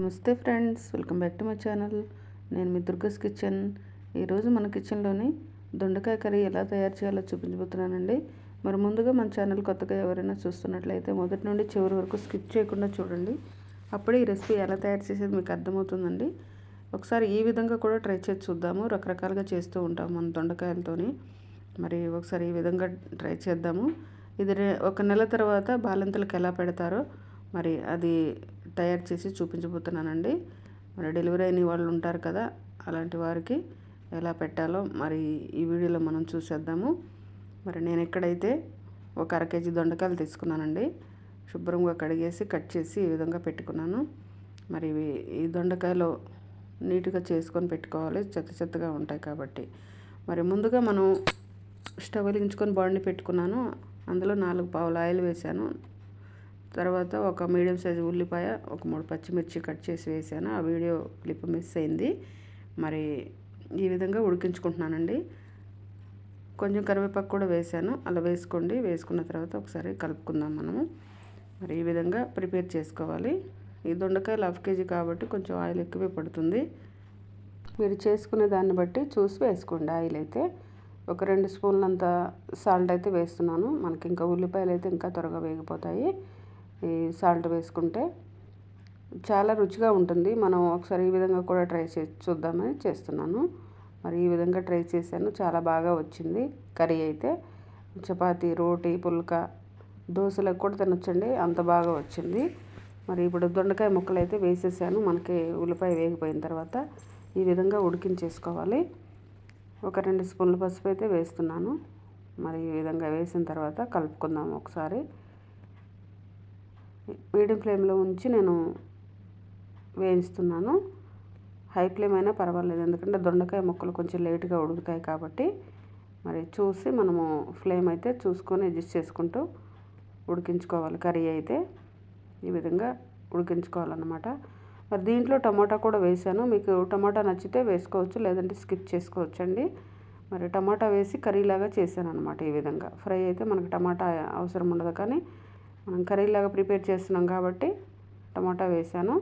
నమస్తే friends welcome back to my channel. నేను మీ దుర్గస్ కిచెన్. ఈరోజు మన కిచెన్లోని దొండకాయ కర్రీ ఎలా తయారు చేయాలో చూపించబోతున్నానండి. మరి ముందుగా మన ఛానల్ కొత్తగా ఎవరైనా చూస్తున్నట్లయితే మొదటి నుండి చివరి వరకు స్కిప్ చేయకుండా చూడండి. అప్పుడే ఈ రెసిపీ ఎలా తయారు చేసేది మీకు అర్థమవుతుందండి. ఒకసారి ఈ విధంగా కూడా ట్రై చేసి చూద్దాము. రకరకాలుగా చేస్తూ ఉంటాము మన దొండకాయలతోని. మరి ఒకసారి ఈ విధంగా ట్రై చేద్దాము. ఇది ఒక నెల తర్వాత బాలింతలకు ఎలా పెడతారో మరి అది తయారు చేసి చూపించబోతున్నానండి. మరి డెలివరీ అయిన వాళ్ళు ఉంటారు కదా అలాంటి వారికి ఎలా పెట్టాలో మరి ఈ వీడియోలో మనం చూసేద్దాము. మరి నేను ఎక్కడైతే ఒక అర కేజీ దొండకాయలు తీసుకున్నానండి శుభ్రంగా కడిగేసి కట్ చేసి ఈ విధంగా పెట్టుకున్నాను. మరి ఇవి ఈ దొండకాయలు నీట్గా చేసుకొని పెట్టుకోవాలి చెత్త చెత్తగా ఉంటాయి కాబట్టి. మరి ముందుగా మనం స్టవ్ వెలిగించుకొని బాండి పెట్టుకున్నాను. అందులో నాలుగు పావులు ఆయిల్ వేశాను. తర్వాత ఒక మీడియం సైజు ఉల్లిపాయ ఒక మూడు పచ్చిమిర్చి కట్ చేసి వేసాను. ఆ వీడియో క్లిప్ మిస్ అయింది. మరి ఈ విధంగా ఉడికించుకుంటున్నానండి. కొంచెం కరివేపాకు కూడా వేసాను. అలా వేసుకోండి. వేసుకున్న తర్వాత ఒకసారి కలుపుకుందాం మనము. మరి ఈ విధంగా ప్రిపేర్ చేసుకోవాలి. ఈ దొండకాయలు హాఫ్ కేజీ కాబట్టి కొంచెం ఆయిల్ ఎక్కువే పడుతుంది. మీరు చేసుకునే దాన్ని బట్టి చూసి వేసుకోండి ఆయిల్ అయితే. ఒక రెండు స్పూన్లంత సాల్ట్ అయితే వేస్తున్నాను. మనకి ఇంకా ఉల్లిపాయలు అయితే ఇంకా త్వరగా వేగిపోతాయి. ఈ సాల్ట్ వేసుకుంటే చాలా రుచిగా ఉంటుంది. మనం ఒకసారి ఈ విధంగా కూడా ట్రై చేసి చూద్దామని చేస్తున్నాను. మరి ఈ విధంగా ట్రై చేశాను. చాలా బాగా వచ్చింది. కర్రీ అయితే చపాతీ రోటీ పుల్క దోశలకు కూడా తినొచ్చండి. అంత బాగా వచ్చింది. మరి ఇప్పుడు దొండకాయ ముక్కలు అయితే వేసేసాను. మనకి ఉల్లిపాయ వేగిపోయిన తర్వాత ఈ విధంగా ఉడికించేసుకోవాలి. ఒక రెండు స్పూన్ల పసుపు అయితే వేస్తున్నాను. మరి ఈ విధంగా వేసిన తర్వాత కలుపుకుందాం ఒకసారి. మీడియం ఫ్లేమ్లో ఉంచి నేను వేయిస్తున్నాను. హై ఫ్లేమ్ అయినా పర్వాలేదు. ఎందుకంటే దొండకాయ ముక్కలు కొంచెం లేట్గా ఉడుకుతాయి కాబట్టి మరి చూసి మనము ఫ్లేమ్ అయితే చూసుకొని అడ్జస్ట్ చేసుకుంటూ ఉడికించుకోవాలి. కర్రీ అయితే ఈ విధంగా ఉడికించుకోవాలన్నమాట. మరి దీంట్లో టమాటా కూడా వేసాను మీకు టమాటా నచ్చితే వేసుకోవచ్చు లేదంటే స్కిప్ చేసుకోవచ్చు అండి. మరి టమాటా వేసి కర్రీలాగా చేశాను అనమాట ఈ విధంగా. ఫ్రై అయితే మనకు టమాటా అవసరం ఉండదు కానీ మనం కర్రీలాగా ప్రిపేర్ చేస్తున్నాం కాబట్టి టమాటా వేసాను.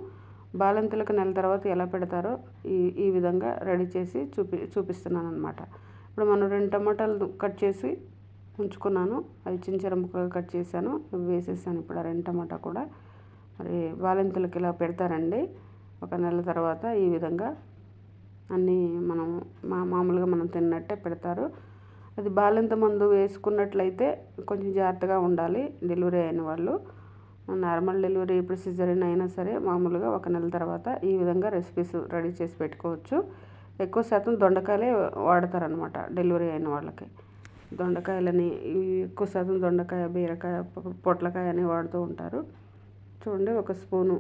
బాలంతులకు నెల తర్వాత ఎలా పెడతారో ఈ ఈ విధంగా రెడీ చేసి చూపి చూపిస్తున్నాను అనమాట ఇప్పుడు మనం రెండు టమాటాలు కట్ చేసి ఉంచుకున్నాను. అవి చిన్న చిన్న ముక్కలు కట్ చేశాను. వేసేసాను ఇప్పుడు ఆ రెండు టమాటా కూడా. మరి బాలింతలకు ఇలా పెడతారండి. ఒక నెల తర్వాత ఈ విధంగా అన్నీ మనం మా మామూలుగా మనం తిన్నట్టే పెడతారు. అది బాలింత మందు వేసుకున్నట్లయితే కొంచెం జాగ్రత్తగా ఉండాలి డెలివరీ అయిన వాళ్ళు. నార్మల్ డెలివరీ ఇప్పుడు సిజరిన్ అయినా సరే మామూలుగా ఒక నెల తర్వాత ఈ విధంగా రెసిపీస్ రెడీ చేసి పెట్టుకోవచ్చు. ఎక్కువ శాతం దొండకాయలే వాడతారనమాట డెలివరీ అయిన వాళ్ళకి. దొండకాయలని ఎక్కువ శాతం దొండకాయ బీరకాయ పొట్లకాయ అని వాడుతూ ఉంటారు. చూడండి ఒక స్పూను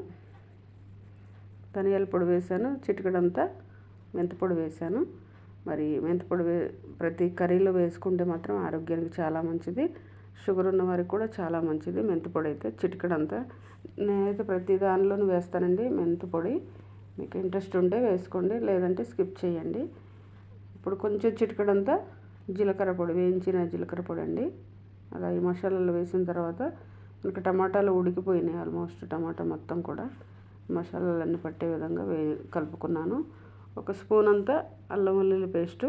ధనియాల పొడి వేసాను చిటికడంతా మెంతిపొడి వేసాను మరి మెంతిపొడి వే ప్రతి కర్రీలో వేసుకుంటే మాత్రం ఆరోగ్యానికి చాలా మంచిది. షుగర్ ఉన్న వారికి కూడా చాలా మంచిది. మెంతిపొడి అయితే చిటికడంతా. నేనైతే ప్రతి దానిలోనూ వేస్తానండి మెంతిపొడి మీకు ఇంట్రెస్ట్ ఉంటే వేసుకోండి లేదంటే స్కిప్ చేయండి. ఇప్పుడు కొంచెం చిటికడంతా జీలకర్ర పొడి వేయించిన జీలకర్ర పొడి అండి. అలా ఈ మసాలాలు వేసిన తర్వాత మనకి టమాటాలు ఉడికిపోయినాయి ఆల్మోస్ట్ టమాటా మొత్తం కూడా. మసాలాలన్నీ పట్టే విధంగా వే కలుపుకున్నాను. ఒక స్పూన్ అంతా అల్లం వెల్లుల్లి పేస్టు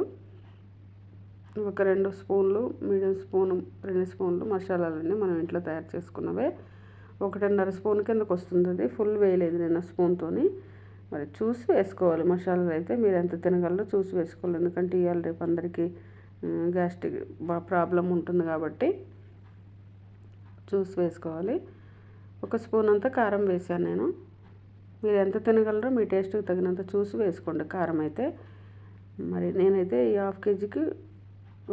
ఒక రెండు స్పూన్లు మీడియం స్పూన్ రెండు స్పూన్లు మసాలాలన్నీ మనం ఇంట్లో తయారు చేసుకున్నవే. ఒకటిన్నర స్పూన్ కిందకు వస్తుంది అది ఫుల్ వేయలేదు నేను స్పూన్తోని. మరి చూసి వేసుకోవాలి మసాలాలు అయితే మీరు ఎంత తినగలరో చూసి వేసుకోవాలి. ఎందుకంటే ఇవాళ రేపు అందరికీ గ్యాస్ట్రిక్ ప్రాబ్లం ఉంటుంది కాబట్టి చూసి వేసుకోవాలి. ఒక స్పూన్ అంతా కారం వేసాను నేను. మీరు ఎంత తినగలరో మీ టేస్ట్కి తగినంత చూసి వేసుకోండి. కారం అయితే మరి నేనైతే ఈ హాఫ్ కేజీకి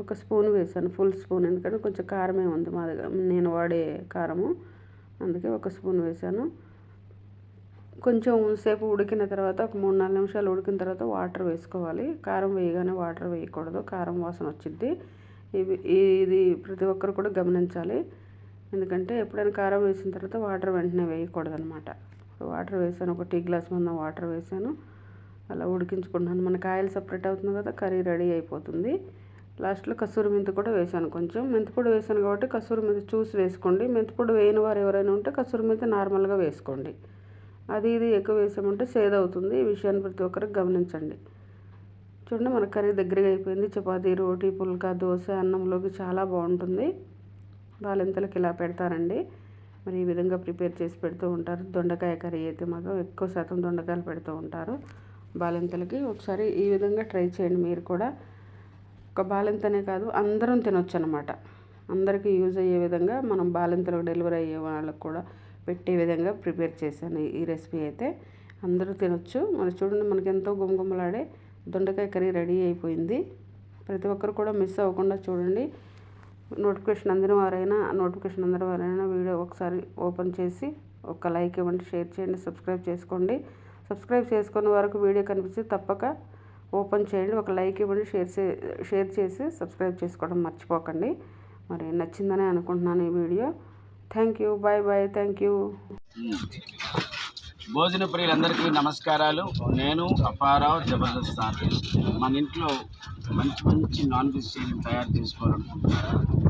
ఒక స్పూన్ వేసాను ఫుల్ స్పూన్. ఎందుకంటే కొంచెం కారమే ఉంది మా దగ్గర. నేను వాడే కారము. అందుకే ఒక స్పూన్ వేసాను. కొంచెం సేపు ఉడికిన తర్వాత ఒక మూడు నాలుగు నిమిషాలు ఉడికిన తర్వాత వాటర్ వేసుకోవాలి. కారం వేయగానే వాటర్ వేయకూడదు. కారం వాసన వచ్చింది ఇవి ఇది ప్రతి ఒక్కరు కూడా గమనించాలి. ఎందుకంటే ఎప్పుడైనా కారం వేసిన తర్వాత వాటర్ వెంటనే వేయకూడదు అనమాట వాటర్ వేసాను ఒక టీ గ్లాస్ మంద వాటర్ వేసాను. అలా ఉడికించుకుంటున్నాను. మన కాయలు సపరేట్ అవుతుంది కదా కర్రీ రెడీ అయిపోతుంది. లాస్ట్లో కసూరి మెంతి కూడా వేసాను కొంచెం. మెంతిపొడి వేసాను కాబట్టి కసూరి మెంతి చూసి వేసుకోండి. మెంతిపొడి వేయని వారు ఎవరైనా ఉంటే కసూరి మెంతి నార్మల్గా వేసుకోండి. అది ఇది ఎక్కువ వేసామంటే సేద్ అవుతుంది ఈ విషయాన్ని ప్రతి ఒక్కరు గమనించండి. చూడండి మన కర్రీ దగ్గరగా అయిపోయింది. చపాతీ రోటీ పుల్కా దోశ అన్నంలోకి చాలా బాగుంటుంది. బాలింతలకు ఇలా పెడతారండి. మరి ఈ విధంగా ప్రిపేర్ చేసి పెడుతూ ఉంటారు. దొండకాయ కర్రీ అయితే మాత్రం ఎక్కువ శాతం దొండకాయలు పెడుతూ ఉంటారు. బాలింతలకి ఒకసారి ఈ విధంగా ట్రై చేయండి మీరు కూడా. ఒక బాలింతనే కాదు అందరం తినొచ్చు అనమాట అందరికీ యూజ్ అయ్యే విధంగా మనం బాలింతలకు డెలివరీ అయ్యే వాళ్ళకు కూడా పెట్టే విధంగా ప్రిపేర్ చేశాను ఈ రెసిపీ అయితే. అందరూ తినొచ్చు. మరి చూడండి మనకి ఎంతో గుమగుమలాడే దొండకాయ కర్రీ రెడీ అయిపోయింది. ప్రతి ఒక్కరు కూడా మిస్ అవ్వకుండా చూడండి. నోటిఫికేషన్ అందిన వారైనా నోటిఫికేషన్ అందిన వారైనా వీడియో ఒకసారి ఓపెన్ చేసి ఒక లైక్ ఇవ్వండి షేర్ చేయండి సబ్స్క్రైబ్ చేసుకోండి. సబ్స్క్రైబ్ చేసుకున్న వరకు వీడియో కనిపిస్తే తప్పక ఓపెన్ చేయండి ఒక లైక్ ఇవ్వండి షేర్ షేర్ చేసి సబ్స్క్రైబ్ చేసుకోవడం మర్చిపోకండి. మరి నచ్చిందని అనుకుంటున్నాను ఈ video. Thank you bye bye thank you. భోజన ప్రియులందరికీ నమస్కారాలు. నేను అపారావు జబర్దస్త్ మన ఇంట్లో మంచి మంచి నాన్ వెజిటేరియన్ తయారు చేసుకోవాలనుకుంటున్నాను